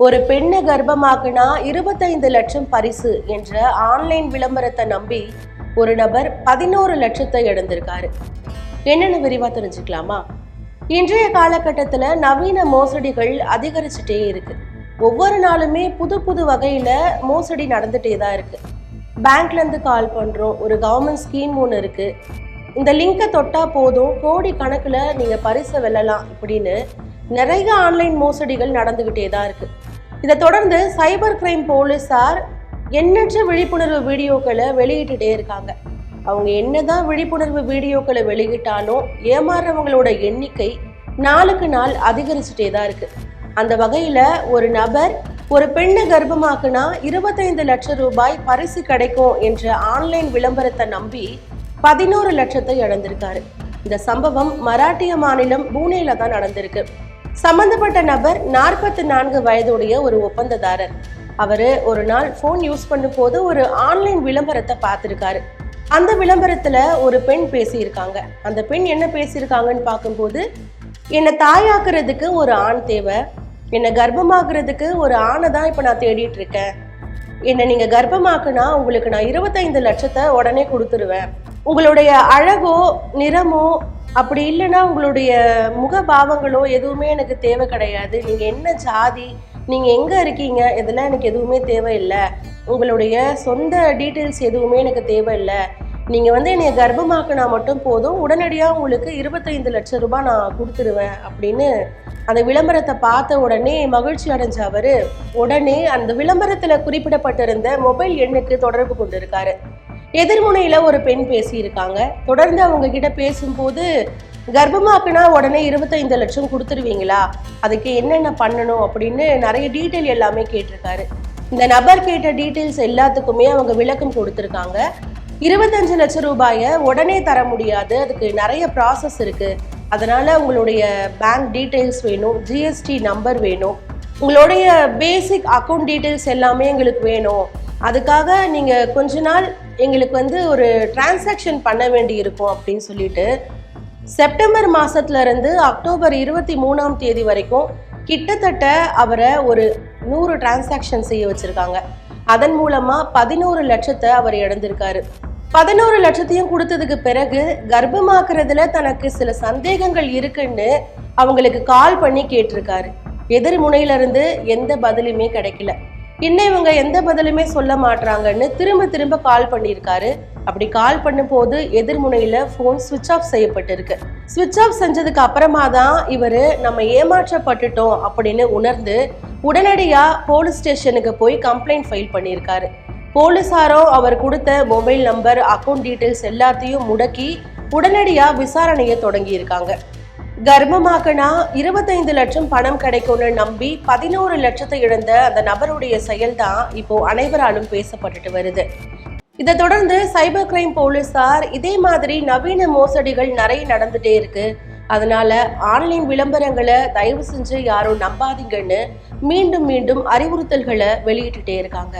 ஒரு பெண்ணை கர்ப்பமாக்குனா இருபத்தைந்து லட்சம் பரிசு என்ற ஆன்லைன் விளம்பரத்தை நம்பி ஒரு நபர் பதினோரு லட்சத்தை இழந்திருக்காரு. என்னென்னு விரிவா தெரிஞ்சுக்கலாமா? இன்றைய காலகட்டத்தில் நவீன மோசடிகள் அதிகரிச்சுட்டே இருக்கு. ஒவ்வொரு நாளுமே புது புது வகையில மோசடி நடந்துட்டே தான் இருக்கு. பேங்க்ல இருந்து கால் பண்றோம் ஒரு கவர்மெண்ட் ஸ்கீம் ஒன்று இருக்கு. இந்த லிங்கை தொட்டா போதும் கோடி கணக்குல நீங்க பரிசை வெல்லலாம் இப்படின்னு நிறைய ஆன்லைன் மோசடிகள் நடந்துகிட்டே தான் இருக்குது இதை தொடர்ந்து சைபர் கிரைம் போலீஸார் எண்ணற்ற விழிப்புணர்வு வீடியோக்களை வெளியிட்டுட்டே இருக்காங்க. அவங்க என்னதான் விழிப்புணர்வு வீடியோக்களை வெளியிட்டாலும் ஏமாறுறவங்களோட எண்ணிக்கை நாளுக்கு நாள் அதிகரிச்சுட்டே தான் இருக்கு. அந்த வகையில் ஒரு நபர் ஒரு பெண்ணை கர்ப்பமாக்குனா இருபத்தைந்து லட்சம் ரூபாய் பரிசு கிடைக்கும் என்ற ஆன்லைன் விளம்பரத்தை நம்பி பதினோரு லட்சத்தை இழந்திருக்காரு. இந்த சம்பவம் மராட்டிய மாநிலம் பூனேல தான் நடந்திருக்கு. சம்பந்தப்பட்ட நபர் நாற்பத்தி நான்கு வயதுடைய ஒரு ஒப்பந்ததாரர். அவரு ஒரு நாள் ஃபோன் யூஸ் பண்ணும்போது ஒரு ஆன்லைன் விளம்பரத்தை பார்த்துருக்காரு. அந்த விளம்பரத்துல ஒரு பெண் பேசியிருக்காங்க. அந்த பெண் என்ன பேசியிருக்காங்கன்னு பார்க்கும்போது என்னை தாயாக்குறதுக்கு ஒரு ஆண் தேவை. என்னை கர்ப்பமாக்குறதுக்கு ஒரு ஆணை தான் இப்போ நான் தேடிட்டு இருக்கேன். என்னை நீங்கள் கர்ப்பமாக்குனா உங்களுக்கு நான் இருபத்தைந்து லட்சத்தை உடனே கொடுத்துருவேன். உங்களுடைய அழகோ நிறமோ அப்படி இல்லைன்னா உங்களுடைய முகபாவங்களோ எதுவுமே எனக்கு தேவை கிடையாது. நீங்கள் என்ன ஜாதி நீங்கள் எங்கே இருக்கீங்க இதெல்லாம் எனக்கு எதுவுமே தேவையில்லை. உங்களுடைய சொந்த டீட்டெயில்ஸ் எதுவுமே எனக்கு தேவையில்லை. நீங்கள் வந்து என்னை கர்ப்பமாக்கினா மட்டும் போதும். உடனடியாக உங்களுக்கு இருபத்தைந்து லட்சம் ரூபாய் நான் கொடுத்துருவேன் அப்படின்னு அந்த விளம்பரத்தை பார்த்த உடனே மகிழ்ச்சி அடைஞ்ச அவர் உடனே அந்த விளம்பரத்தில் குறிப்பிடப்பட்டிருந்த மொபைல் எண்ணுக்கு தொடர்பு கொண்டிருக்காரு. எதிர்முனையில் ஒரு பெண் பேசியிருக்காங்க. தொடர்ந்து அவங்க கிட்ட பேசும்போது கர்ப்பமாக்குனா உடனே இருபத்தைந்து லட்சம் கொடுத்துருவீங்களா? அதுக்கு என்னென்ன பண்ணணும்? அப்படின்னு நிறைய டீட்டெயில் எல்லாமே கேட்டிருக்காரு. இந்த நபர் கேட்ட டீட்டெயில்ஸ் எல்லாத்துக்குமே அவங்க விளக்கம் கொடுத்துருக்காங்க. இருபத்தஞ்சு லட்சம் ரூபாயை உடனே தர முடியாது. அதுக்கு நிறைய ப்ராசஸ் இருக்கு. அதனால உங்களுடைய பேங்க் டீட்டெயில்ஸ் வேணும் ஜிஎஸ்டி நம்பர் வேணும். உங்களுடைய பேசிக் அக்கௌண்ட் டீட்டெயில்ஸ் எல்லாமே எங்களுக்கு வேணும். அதுக்காக நீங்கள் கொஞ்ச நாள் எங்களுக்கு வந்து ஒரு டிரான்சாக்ஷன் பண்ண வேண்டி இருக்கும் அப்படின்னு சொல்லிட்டு செப்டம்பர் மாதத்துலேருந்து அக்டோபர் இருபத்தி மூணாம் தேதி வரைக்கும் கிட்டத்தட்ட அவரை ஒரு நூறு டிரான்சாக்ஷன் செய்ய வச்சுருக்காங்க. அதன் மூலமாக பதினோரு லட்சத்தை அவர் இழந்திருக்காரு. பதினோரு லட்சத்தையும் கொடுத்ததுக்கு பிறகு கர்ப்பமாக்குறதுல தனக்கு சில சந்தேகங்கள் இருக்குன்னு அவங்களுக்கு கால் பண்ணி கேட்டிருக்காரு. எதிர் எந்த பதிலுமே கிடைக்கல. இன்னும் இவங்க எந்த பதிலுமே சொல்ல மாட்றாங்கன்னு திரும்ப திரும்ப கால் பண்ணியிருக்காரு. அப்படி கால் பண்ணும்போது எதிர்முனையில ஃபோன் சுவிட்ச் ஆஃப் செய்யப்பட்டிருக்கு. சுவிட்ச் ஆஃப் செஞ்சதுக்கு அப்புறமா தான் இவர் நம்ம ஏமாற்றப்பட்டுட்டோம் அப்படின்னு உணர்ந்து உடனடியா போலீஸ் ஸ்டேஷனுக்கு போய் கம்ப்ளைண்ட் ஃபைல் பண்ணியிருக்காரு. போலீஸாரும் அவர் கொடுத்த மொபைல் நம்பர் அக்கௌண்ட் டீட்டெயில்ஸ் எல்லாத்தையும் முடக்கி உடனடியா விசாரணையை தொடங்கியிருக்காங்க. கர்ப்பமாகனா இருபத்தைந்து லட்சம் பணம் கிடைக்கும்னு நம்பி பதினோரு லட்சத்தை இழந்த அந்த நபருடைய செயல்தான் இப்போ அனைவராலும் பேசப்பட்டுட்டு வருது. இதை தொடர்ந்து சைபர் கிரைம் போலீசார் இதே மாதிரி நவீன மோசடிகள் நிறைய நடந்துட்டே இருக்கு. அதனால ஆன்லைன் விளம்பரங்களை தயவு செஞ்சு யாரும் நம்பாதீங்கன்னு மீண்டும் மீண்டும் அறிவுறுத்தல்களை வெளியிட்டுட்டே இருக்காங்க.